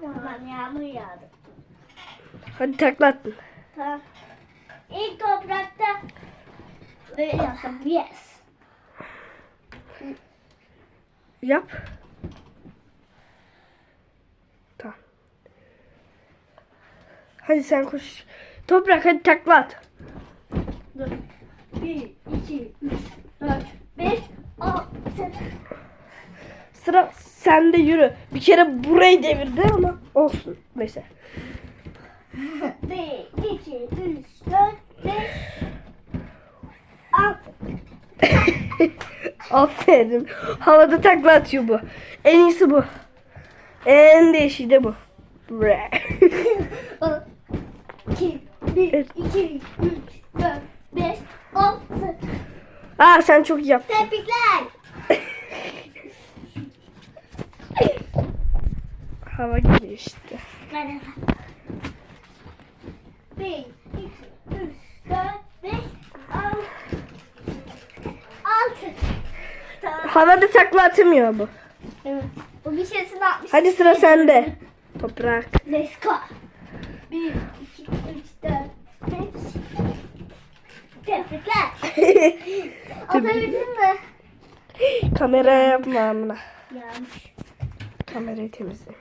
Tamam yağmur yağdı. Hadi takla attın. Tamam. İlk toprakta böyle yaptım. Yes. Yap. Tamam. Hadi sen koş. Toprak hadi takla at. Dur. Bir, iki, üç, dört, beş, altı. Sıra sende yürü. Bir kere burayı devirdi ama olsun. Neyse. Bir, iki, üç, dört, beş, altı. Aferin. Havada takla atıyor bu. En iyisi bu. En değişiği de bu. Bre. İki, bir, iki, üç, dört, beş, altı. Aa sen çok iyi yaptın. Tebrikler. Hava işte. Merhaba. Bir, iki, üç, dört, beş, altı. Altı. Tamam. Havada takla atamıyor bu. Evet. Bu bir şeysini atmış. Hadi sıra sende. Toprak. Let's go. Bir, iki, üç, dört, beş. Tebrikler. Atabildin mi? Kamera yapma amına. Yanlış. Kamerayı temizle.